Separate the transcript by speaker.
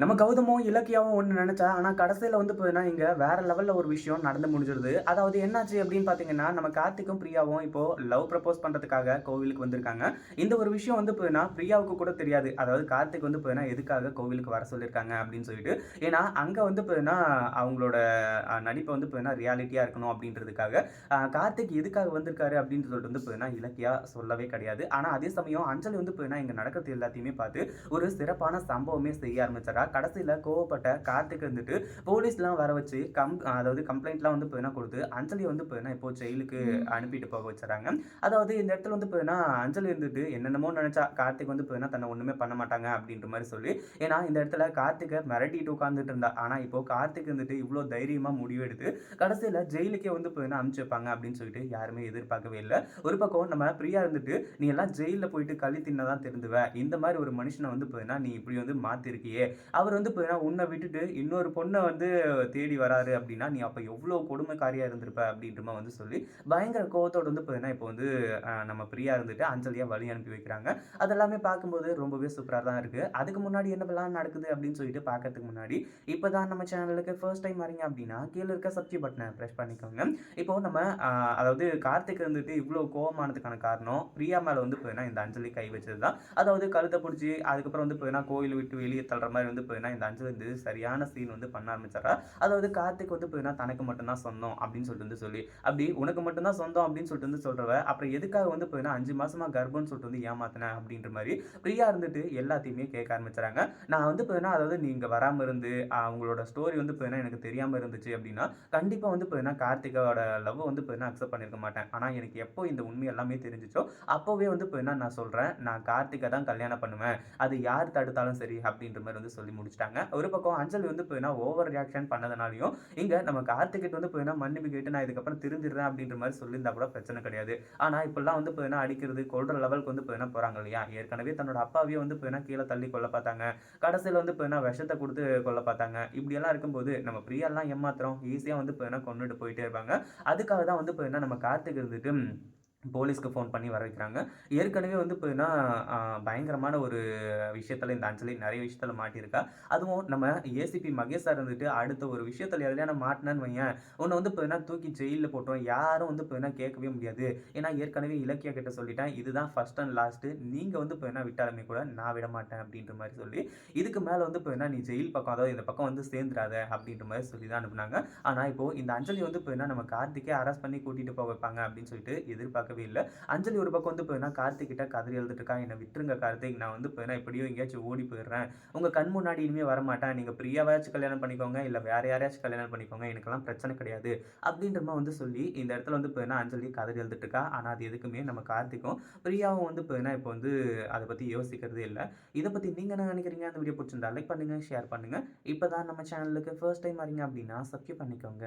Speaker 1: நம்ம கௌதமும் இலக்கியாவும் ஒன்று நினச்சா ஆனால் கடைசியில் வந்து போதுன்னா இங்கே வேற லெவலில் ஒரு விஷயம் நடந்து முடிஞ்சிருது அதாவது என்னாச்சு அப்படின்னு பார்த்தீங்கன்னா நம்ம கார்த்திக்கும் பிரியாவும் இப்போது லவ் ப்ரப்போஸ் பண்ணுறதுக்காக கோவிலுக்கு வந்திருக்காங்க. இந்த ஒரு விஷயம் வந்து போதுன்னா பிரியாவுக்கு கூட தெரியாது. அதாவது கார்த்திக் வந்து போதுனா எதுக்காக கோவிலுக்கு வர சொல்லியிருக்காங்க அப்படின்னு சொல்லிட்டு. ஏன்னா அங்கே வந்து போதுன்னா அவங்களோட நடிப்பை வந்து போதுனா ரியாலிட்டியாக இருக்கணும் அப்படின்றதுக்காக. கார்த்திக் எதுக்காக வந்திருக்காரு அப்படின்னு சொல்லிட்டு வந்து போதுனா இலக்கியா சொல்லவே கிடையாது. ஆனால் அதே சமயம் அஞ்சலி வந்து போதுனா இங்கே நடக்கிறது எல்லாத்தையுமே பார்த்து ஒரு சிறப்பான சம்பவமே செய்ய ஆரம்பிச்சாரா கடைசியில் கோவப்பட்ட கார்த்திக் இருந்துட்டு போலீஸ்லாம் வர வச்சு கம் அதாவது கம்ப்ளைண்ட்லாம் வந்து போயினா கொடுத்து அஞ்சலியை வந்து போயினா இப்போ ஜெயிலுக்கு அனுப்பிட்டு போக வச்சுறாங்க. அதாவது இந்த இடத்துல வந்து போயினா அஞ்சலி இருந்துட்டு என்னென்னமோ நினைச்சா கார்த்திக் வந்து போயினா தன்னை ஒன்றுமே பண்ண மாட்டாங்க அப்படின்ற மாதிரி சொல்லி ஏன்னா இந்த இடத்துல கார்த்திகை மிரட்டிட்டு உட்காந்துட்டு இருந்தா. ஆனால் இப்போ கார்த்திக் இருந்துட்டு இவ்வளோ தைரியமாக முடிவெடுத்து கடைசியில் ஜெயிலுக்கே வந்து போயினா அனுப்பிச்சு வைப்பாங்க அப்படின்னு சொல்லிட்டு யாருமே எதிர்பார்க்கவே இல்லை. ஒரு பக்கம் நம்ம பிரியா இருந்துட்டு நீ எல்லாம் ஜெயிலில் போயிட்டு களி தின்னதான் திருந்துவ. இந்த மாதிரி ஒரு மனுஷனை வந்து போயினா நீ இப்படி வந்து மாத்திருக்கியே. அவர் வந்து இப்போ உன்னை விட்டுட்டு இன்னொரு பொண்ணை வந்து தேடி வராரு அப்படின்னா நீ அப்போ எவ்வளோ கொடுமைக்காரியாக இருந்திருப்ப அப்படின்ற மாதிரி வந்து சொல்லி பயங்கர கோவத்தோடு வந்து பார்த்தீங்கன்னா இப்போ வந்து நம்ம பிரியா இருந்துட்டு அஞ்சலியாக வழி அனுப்பி வைக்கிறாங்க. அதெல்லாமே பார்க்கும்போது ரொம்பவே சூப்பராக தான் இருக்குது அதுக்கு முன்னாடி என்னப்பெல்லாம் நடக்குது அப்படின்னு சொல்லிட்டு பார்க்கறதுக்கு முன்னாடி இப்போ தான் நம்ம சேனலுக்கு ஃபர்ஸ்ட் டைம் வரீங்க அப்படின்னா கீழே இருக்க சப்ஸ்கிரைப் பட்டனை ப்ரெஸ் பண்ணிக்கோங்க. இப்போ நம்ம அதாவது கார்த்திக் இருந்துட்டு இவ்வளோ கோவமானதுக்கான காரணம் பிரியா மேலே வந்து போயினா இந்த அஞ்சலி கை வச்சது தான் அதாவது கழுத்தை பிடிச்சி அதுக்கப்புறம் வந்து போயினா கோயில் விட்டு வெளியே தள்ளுற மாதிரி வந்து போயினா இந்த அஞ்சலி வந்து சரியான சீன் வந்து பண்ண ஆரம்பிச்சாரா? அதாவது கார்த்திக் வந்து போயினா தனக்கு மட்டும்தான் சொந்தம் அப்படின்னு சொல்லிட்டு வந்து சொல்லி அப்படி உனக்கு மட்டும்தான் சொந்தம் அப்படின்னு சொல்லிட்டு வந்து சொல்றவ அப்புறம் எதுக்காக வந்து போயினா அஞ்சு மாசமா கர்ப்பம்னு சொல்லிட்டு வந்து ஏமாத்தினேன் அப்படின்ற மாதிரி பிரியா இருந்துட்டு எல்லாத்தையுமே கேட்க ஆரம்பிச்சாங்க. நான் வந்து போயினா அதாவது நீங்க வராம இருந்து அவங்களோட ஸ்டோரி வந்து போயினா எனக்கு தெரியாம இருந்துச்சு அப்படின்னா கண்டிப்பா வந்து போயினா கார்த்திகோட லவ் வந்து போயினா அக்செப்ட் பண்ணிருக்க மாட்டேன். ஆனா எனக்கு எப்போ இந்த உண்மை எல்லாமே தெரிஞ்சிச்சோ அப்போவே வந்து போயினா நான் சொல்றேன் நான் கார்த்திகை தான் கல்யாணம் பண்ணுவேன். அது யார் தடுத்தாலும் சரி அப்படின்ற மாதிரி வந்து சொல்லி முடிச்சிட்டாங்க. ஒரு பக்கம் அஞ்சலி வந்து போயினா ஓவர் ரியாக்ஷன் பண்ணதுனாலையும் இங்க நம்ம கார்த்திகிட்ட வந்து போயினா மன்னிப்பு கேட்டு நான் இதுக்கப்புறம் திருந்திடுறேன் அப்படின்ற மாதிரி சொல்லியிருந்தா கூட பிரச்சனை கிடையாது. ஆனா இப்பெல்லாம் வந்து போயினா அடிக்கிறது கொள்ற லெவலுக்கு வந்து போயினா போறாங்க இல்லையா? ஏற்கனவே தன்னோட அப்பாவையும் வந்து போயினா கீழே தள்ளி கொல்ல பார்த்தாங்க. கடைசியில் வந்து போயினா விஷத்தை கொடுத்து கொள்ள பார்த்தாங்க. இப்படியெல்லாம் இருக்கும்போது நம்ம பிரியாலாம் ஏமாத்திரம் ஈஸியாக வந்து போயினா கொண்டுட்டு போயிட்டே இருப்பாங்க. அதுக்காக தான் வந்து போயினா நம்ம கார்த்திக் இருந்துட்டு போலீஸ்க்கு ஃபோன் பண்ணி வர வைக்கிறாங்க. ஏற்கனவே வந்து போயின்னா பயங்கரமான ஒரு விஷயத்தில் இந்த அஞ்சலி நிறைய விஷயத்தில் மாட்டியிருக்கா. அதுவும் நம்ம ஏசிபி மகேஷ் சார் இருந்துட்டு அடுத்த ஒரு விஷயத்தில் எதுலையான மாட்டினான்னு வையன். வையேன் உன்னை வந்து போயின்னா தூக்கி ஜெயிலில் போட்டுரும் யாரும் வந்து போயின்னா கேட்கவே முடியாது. ஏன்னா ஏற்கனவே இலக்கிய கிட்ட சொல்லிட்டேன். இதுதான் ஃபர்ஸ்ட் அண்ட் லாஸ்ட்டு நீங்கள் வந்து போயின்னா விட்டாலுமே கூட நான் விட மாட்டேன் அப்படின்ற மாதிரி சொல்லி இதுக்கு மேலே வந்து இப்போ நீ ஜெயில் பக்கம் அதாவது இந்த பக்கம் வந்து சேர்ந்துடாத அப்படின்ற மாதிரி சொல்லி தான் அனுப்புனாங்க. ஆனால் இப்போது இந்த அஞ்சலி வந்து போயின்னா நம்ம கார்த்திக்கே அரெஸ்ட் பண்ணி கூட்டிகிட்டு போக வைப்பாங்க அப்படின்னு சொல்லிட்டு எதிர்பார்க்க எதிர்பார்க்கவே இல்லை. அஞ்சலி ஒரு பக்கம் வந்து போயின்னா கார்த்திக்கிட்ட கதறி எழுதிட்டு இருக்கா என்னை விட்டுருங்க கார்த்திக். நான் வந்து போயின்னா எப்படியோ எங்கேயாச்சும் ஓடி போயிடுறேன். உங்கள் கண் முன்னாடி இனிமேல் வர மாட்டேன். நீங்க பிரியாவாச்சும் கல்யாணம் பண்ணிக்கோங்க. இல்லை வேற யாரையாச்சும் கல்யாணம் பண்ணிக்கோங்க. எனக்கெல்லாம் பிரச்சனை கிடையாது. அப்படின்ற மாதிரி வந்து சொல்லி இந்த இடத்துல வந்து போயின்னா அஞ்சலி கதறி எழுதிட்டு இருக்கா ஆனால் அது எதுக்குமே நம்ம கார்த்திக்கும் பிரியாவும் வந்து போயின்னா இப்போ வந்து அதை பற்றி யோசிக்கிறதே இல்லை. இதை பற்றி நீங்கள் என்ன நினைக்கிறீங்க? அந்த வீடியோ பிடிச்சிருந்தா லைக் பண்ணுங்கள் ஷேர் பண்ணுங்கள் இப்போ தான் நம்ம சேனலுக்கு ஃபர்ஸ்ட் டைம் வரீங்க அப்படின்னா சப்ஸ்கிரைப் பண்ணிக்கோங்க.